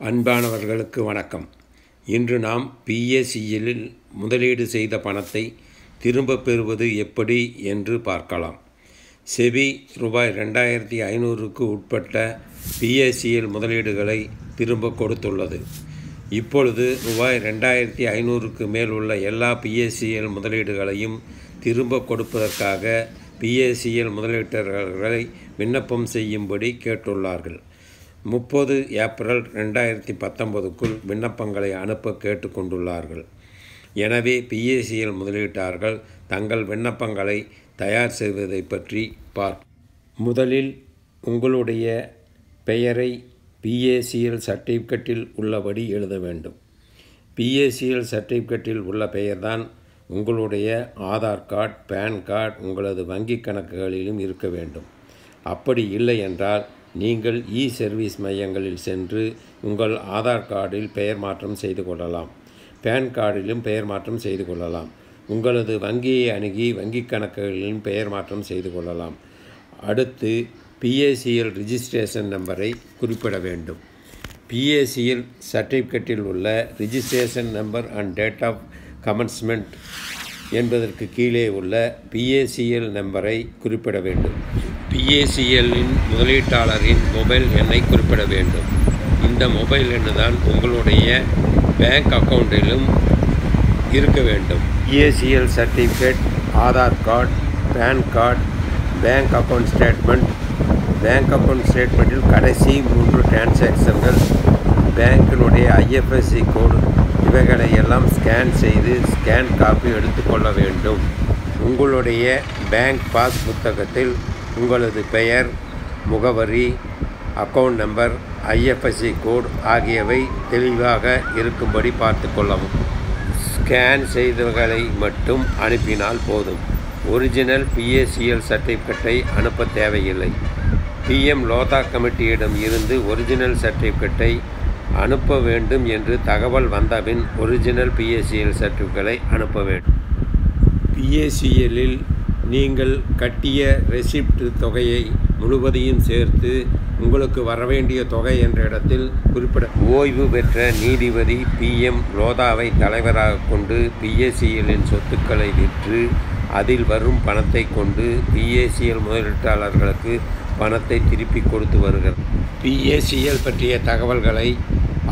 அன்பானவர்களுக்கு வணக்கம். இன்று நாம் பிஏசிஎல்லில் முதலீடு செய்த பணத்தை திரும்பப் பெறுவது எப்படி என்று பார்க்கலாம். செபி ரூபாய் ரெண்டாயிரத்தி ஐநூறுக்கு உட்பட்ட பிஏசிஎல் முதலீடுகளை திரும்ப கொடுத்துள்ளது. இப்பொழுது ரூபாய் ரெண்டாயிரத்தி ஐநூறுக்கு மேல் உள்ள எல்லா பிஏசிஎல் முதலீடுகளையும் திரும்ப கொடுப்பதற்காக பிஏசிஎல் முதலீட்டாளர்களை விண்ணப்பம் செய்யும்படி கேட்டுள்ளார்கள். முப்பது ஏப்ரல் ரெண்டாயிரத்தி பத்தொன்பதுக்குள் விண்ணப்பங்களை அனுப்ப கேட்டுக்கொண்டுள்ளார்கள். எனவே பிஎஸ்சியில் முதலீட்டார்கள் தங்கள் விண்ணப்பங்களை தயார் செய்வதை பற்றி பார் முதலில் உங்களுடைய பெயரை பிஏசிஎல் சர்டிஃபிகேட்டில் உள்ளபடி எழுத வேண்டும். பிஏசிஎல் சர்டிஃபிகேட்டில் உள்ள பெயர்தான் உங்களுடைய ஆதார் கார்டு பேன் கார்டு உங்களது வங்கி கணக்குகளிலும் இருக்க வேண்டும். அப்படி இல்லை என்றால் நீங்கள் இ சர்வீஸ் மையங்களில் சென்று உங்கள் ஆதார் கார்டில் பெயர் மாற்றம் செய்து கொள்ளலாம். பேன் கார்டிலும் பெயர் மாற்றம் செய்து கொள்ளலாம். உங்களது வங்கியை அணுகி வங்கிக் கணக்குகளிலும் பெயர் மாற்றம் செய்து கொள்ளலாம். அடுத்து பிஏசிஎல் ரிஜிஸ்ட்ரேஷன் நம்பரை குறிப்பிட வேண்டும். பிஏசிஎல் சர்டிஃபிகேட்டில் உள்ள registration number and date of commencement என்பதற்கு கீழே உள்ள பிஏசிஎல் நம்பரை குறிப்பிட வேண்டும். பிஏசிஎல்லின் முதலீட்டாளரின் மொபைல் எண்ணை குறிப்பிட வேண்டும். இந்த மொபைல் எண்ணு தான் உங்களுடைய பேங்க் அக்கௌண்ட்டிலும் இருக்க வேண்டும். PACL certificate Aadhaar card PAN card bank account statement. Bank account ஸ்டேட்மெண்ட்டில் கடைசி மூன்று டிரான்சாக்ஷன்கள் பேங்கினுடைய ஐஎஃப்எஸ்சி கோடு இவைகளை எல்லாம் ஸ்கேன் செய்து ஸ்கேன் காப்பி எடுத்துக்கொள்ள வேண்டும். உங்களுடைய பேங்க் பாஸ் புத்தகத்தில் உங்களது பெயர் முகவரி அக்கௌண்ட் நம்பர் ஐஎஃப்எஸ்சி கோட் ஆகியவை தெளிவாக இருக்கும்படி பார்த்து கொள்ளவும். ஸ்கேன் செய்தவர்களை மட்டும் அனுப்பினால் போதும். ஒரிஜினல் பிஏசிஎல் சர்டிஃபிகேட்டை அனுப்ப தேவையில்லை. பிஎம் லோதா கமிட்டியிடம் இருந்து ஒரிஜினல் சர்டிஃபிகேட்டை அனுப்ப வேண்டும் என்று தகவல் வந்தபின் ஒரிஜினல் பிஏசிஎல் சர்டிஃபிகேட்டை அனுப்ப வேண்டும். பிஏசிஎல்லில் நீங்கள் கட்டிய ரெசிப்ட் தொகையை முழுவதையும் சேர்த்து உங்களுக்கு வரவேண்டிய தொகை என்ற இடத்தில் குறிப்பிட ஓய்வு பெற்ற நீதிபதி பி எம் லோதாவை தலைவராக கொண்டு பிஏசிஎல்லின் சொத்துக்களை விற்று அதில் வரும் பணத்தை கொண்டு பிஏசிஎல் முதலீட்டாளர்களுக்கு பணத்தை திருப்பி கொடுத்து வருகிறது பிஏசிஎல் பற்றிய தகவல்களை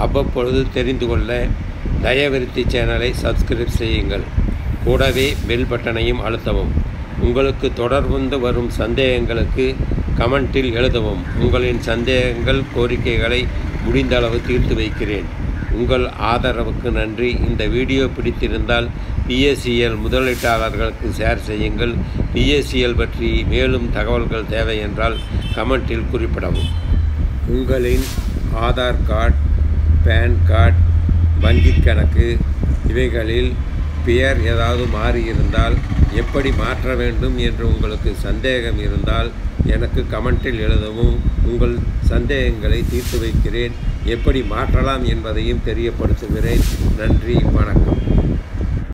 அவ்வப்பொழுது தெரிந்து கொள்ள தயவிருத்தி சேனலை சப்ஸ்கிரைப் செய்யுங்கள். கூடவே பெல் பட்டனையும் அழுத்தவும். உங்களுக்கு தொடர்ந்து வரும் சந்தேகங்களுக்கு கமெண்ட்டில் எழுதவும். உங்களின் சந்தேகங்கள் கோரிக்கைகளை முடிந்தளவு தீர்த்து வைக்கிறேன். உங்கள் ஆதரவுக்கு நன்றி. இந்த வீடியோ பிடித்திருந்தால் பிஎஸ்சிஎல் முதலீட்டாளர்களுக்கு ஷேர் செய்யுங்கள். பிஎஸ்சிஎல் பற்றி மேலும் தகவல்கள் தேவை என்றால் கமெண்ட்டில் குறிப்பிடவும். உங்களின் ஆதார் கார்டு பேன் கார்டு வங்கிக் கணக்கு இவைகளில் பெயர் ஏதாவது மாறியிருந்தால் எப்படி மாற்ற வேண்டும் என்று உங்களுக்கு சந்தேகம் இருந்தால் எனக்கு கமெண்டில் எழுதவும் உங்கள் சந்தேகங்களை தீர்த்து வைக்கிறேன். எப்படி மாற்றலாம் என்பதையும் தெரியப்படுத்துகிறேன். நன்றி வணக்கம்.